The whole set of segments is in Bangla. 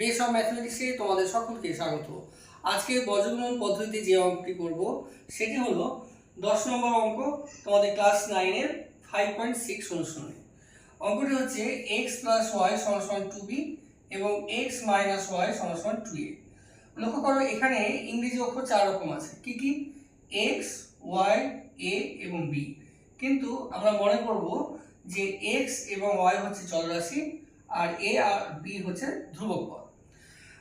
বেস অফ ম্যাথমেটিক্সে তোমাদের সকলকে স্বাগত। আজকে বজ্রগুণন পদ্ধতিতে যে অঙ্কটি করব, সেটি হলো দশ নম্বর অঙ্ক তোমাদের ক্লাস নাইনের ফাইভ পয়েন্ট সিক্স অনুশীলনে। অঙ্কটি হচ্ছে এক্স প্লাস ওয়াই সমান টু বি এবং এক্স মাইনাস ওয়াই সমান টু এ লক্ষ্য করো, এখানে ইংরেজি অক্ষর চার রকম আছে। কি কি? এক্স ওয়াই এ এবং বি কিন্তু আমরা মনে করব যে এক্স এবং ওয়াই হচ্ছে চলরাশি, আর এ আর বি হচ্ছে ধ্রুবক পদ।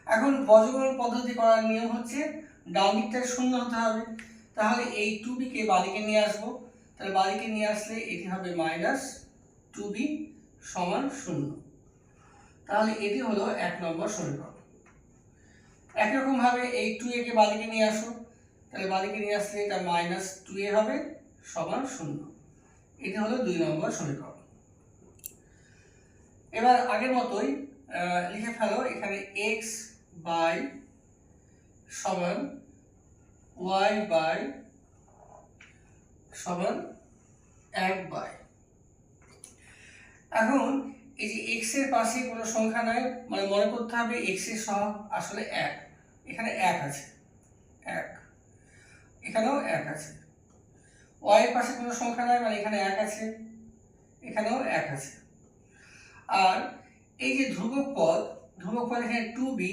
এখন বজ্রগুণন পদ্ধতি করার নিয়ম হচ্ছে ডান দিকটা শূন্য হতে হবে। তাহলে এই টু বিকে বাদিকে নিয়ে আসব। তাহলে বাদিকে নিয়ে আসলে এটি হবে মাইনাস টু বি সমান শূন্য। তাহলে এটি হলো এক নম্বর সমীকরণ। একই রকম ভাবে এই টু এ কে বাদিকে নিয়ে আসো। তাহলে বাদিকে নিয়ে আসলে এটা মাইনাস টু এ হবে সমান শূন্য। এটি হলো দুই নম্বর সমীকরণ। এবার আগের মতোই লিখে ফেলো, এখানে এক্স বাই সমান ওয়াই বাই সমান এক বাই। এখন এই যে এক্সের পাশে কোনো সংখ্যা নাই মানে মনে করতে হবে এক্সের সহগ আসলে এক। এখানে এক আছে। এক। এখানেও এক আছে। ওয়াই পাশে কোনো সংখ্যা নাই মানে এখানে এক আছে। এখানেও এক আছে। আর এই যে ধ্রুবক পদ ধ্রুবক পদ এখানে টু বি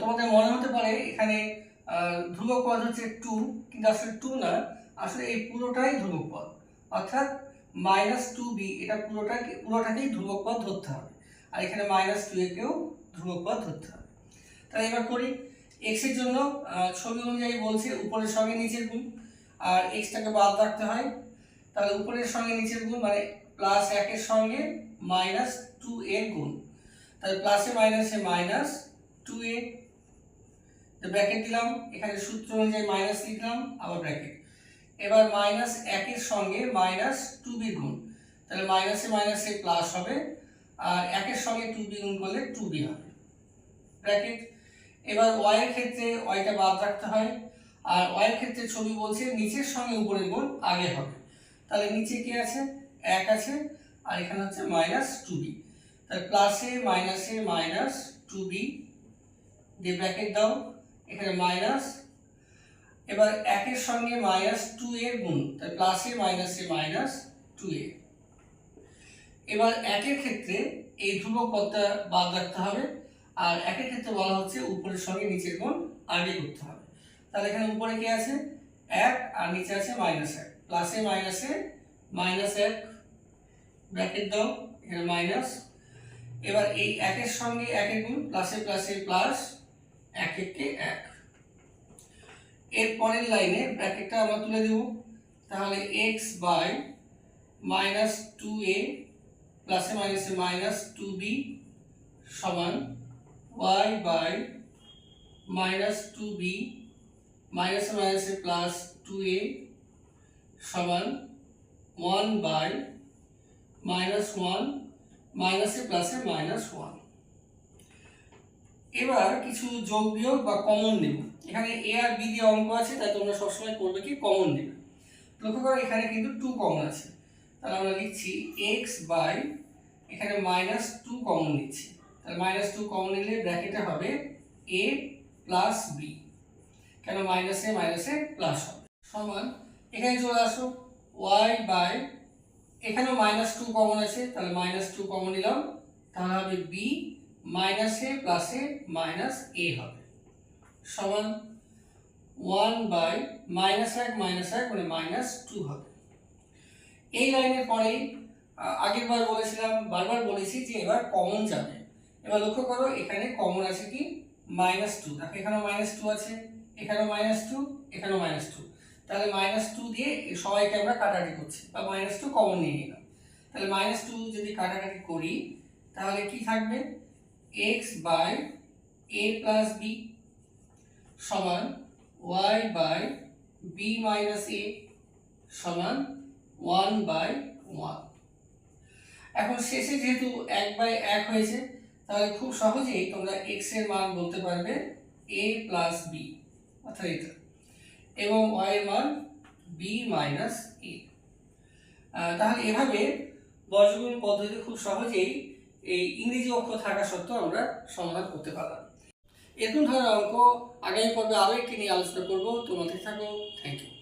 তোমাদের মনে হতে পারে এখানে ধ্রুবক পদ হচ্ছে টু কিন্তু আসলে টু না, আসলে এই পুরোটাই ধ্রুবক পদ অর্থাৎ মাইনাস টু বি এটা পুরোটাকে, পুরোটাকেই ধ্রুবক পদ ধরতে হবে। আর এখানে মাইনাস টু একেও ধ্রুবক পদ ধরতে হবে। তাহলে এবার করি এক্সের জন্য ছবি অনুযায়ী বলছে উপরের সঙ্গে নিচের গুণ, আর এক্সটাকে বাদ রাখতে হয়। তাহলে উপরের সঙ্গে নিচের গুণ মানে প্লাস একের সঙ্গে মাইনাস টু এর গুণ। তাহলে প্লাসে মাইনাসে মাইনাস টু এ ব্র্যাকেট দিলাম, এখানে সূত্র অনুযায়ী মাইনাস লিখলাম, আবার ব্র্যাকেট এবার মাইনাস একের সঙ্গে মাইনাস টু বি গুণ। তাহলে মাইনাসে মাইনাসে প্লাস হবে, আর একের সঙ্গে টু বি গুণ করলে টু বি হবে। ব্র্যাকেট এবার ওয়াই ক্ষেত্রে ওয়াইটা বাদ রাখতে হয়, আর ওয়াই ক্ষেত্রে ছবি বলছে নিচের সঙ্গে উপরের গুণ আগে হবে। তাহলে নিচে কি আছে? এক আছে, আর এখানে হচ্ছে মাইনাস টু বি তাহলে প্লাসে মাইনাসে মাইনাস টু বি দিয়ে ব্র্যাকেট দাও, এখানে মাইনাস এবার একের সঙ্গে মাইনাস টু এর গুণ তাই প্লাসে মাইনাসে মাইনাস টু এ। এবার একের ক্ষেত্রে এই ধ্রুবক পদটা বাদ রাখতে হবে, আর একের ক্ষেত্রে বলা হচ্ছে উপরের সঙ্গে নিচের গুণ আগে করতে হবে। তাহলে এখানে উপরে কি আছে? এক, আর নিচে আছে মাইনাস এক। প্লাসে মাইনাসে মাইনাস এক ব্র্যাকেট দাও, এখানে মাইনাস এবার এই একের সঙ্গে একের গুণ প্লাসে প্লাসে প্লাস এক একে। এক এর পরের লাইনে ব্র্যাকেটটা আমরা তুলে দেব। তাহলে x by minus two a প্লাসে মাইনাসে মাইনাস টু বি সমান y by minus two b মাইনাসে মাইনাসে প্লাস টু এ সমান ওয়ান বাই মাইনাস ওয়ান মাইনাসে প্লাসে মাইনাস ওয়ান এবার কিছু যোগ বিয়োগ বা কমন নেব। এখানে এ আর বি দিয়ে অঙ্ক আছে, তাই তোমরা সবসময় করবে কি? কমন নেবে। লক্ষ্য করো, এখানে কিন্তু টু কমন আছে। তাহলে আমরা লিখছি এক্স বাই এখানে মাইনাস টু কমন নিচ্ছি। তাহলে মাইনাস টু কমন নিলে ব্র্যাকেটে হবে এ প্লাস বি কেন মাইনাসে মাইনাসে প্লাস হবে? সমান, এখানে চলে আসো ওয়াই বাই এখানেও মাইনাস টু কমন আছে, তাহলে মাইনাস টু কমন নিলাম। তাহলে হবে বি মাইনাসে প্লাসে মাইনাস এ হবে। সমান ওয়ান বাই মাইনাস এক মাইনাস এক মানে মাইনাস টু হবে। এই লাইনের পরেই আহ, আগের বার বলেছিলাম বারবার বলেছি যে এবার কমন যাবে। এবার লক্ষ্য করো এখানে কমন আছে কি? Minus two. দেখো এখানেও মাইনাস টু আছে এখানেও মাইনাস টু এখানেও মাইনাস টু। তাহলে মাইনাস টু দিয়ে সবাইকে আমরা কাটাকাটি করছি বা মাইনাস টু কমন নিয়ে নিলাম। তাহলে মাইনাস টু যদি কাটাকাটি করি তাহলে কি থাকবে? X by a plus b সমান y by b minus a সমান ওয়ান বাই ওয়ান এখন শেষে যেহেতু এক বাই এক হয়েছে, তাহলে খুব সহজেই তোমরা এক্সের মান বলতে পারবে এ প্লাস বি অর্থাৎ এটা, এবং ওয়াই এর মান বি মাইনাস এ তাহলে এভাবে বর্গমূল পদ্ধতি খুব সহজেই এই ইংরেজি অক্ষর থাকা সত্ত্বেও আমরা সমাধান করতে পারলাম। এরকম ধরনের অঙ্ক আগামী পর্বে আরও একটি নিয়ে আলোচনা করব। তোমাদের থাকো। Thank you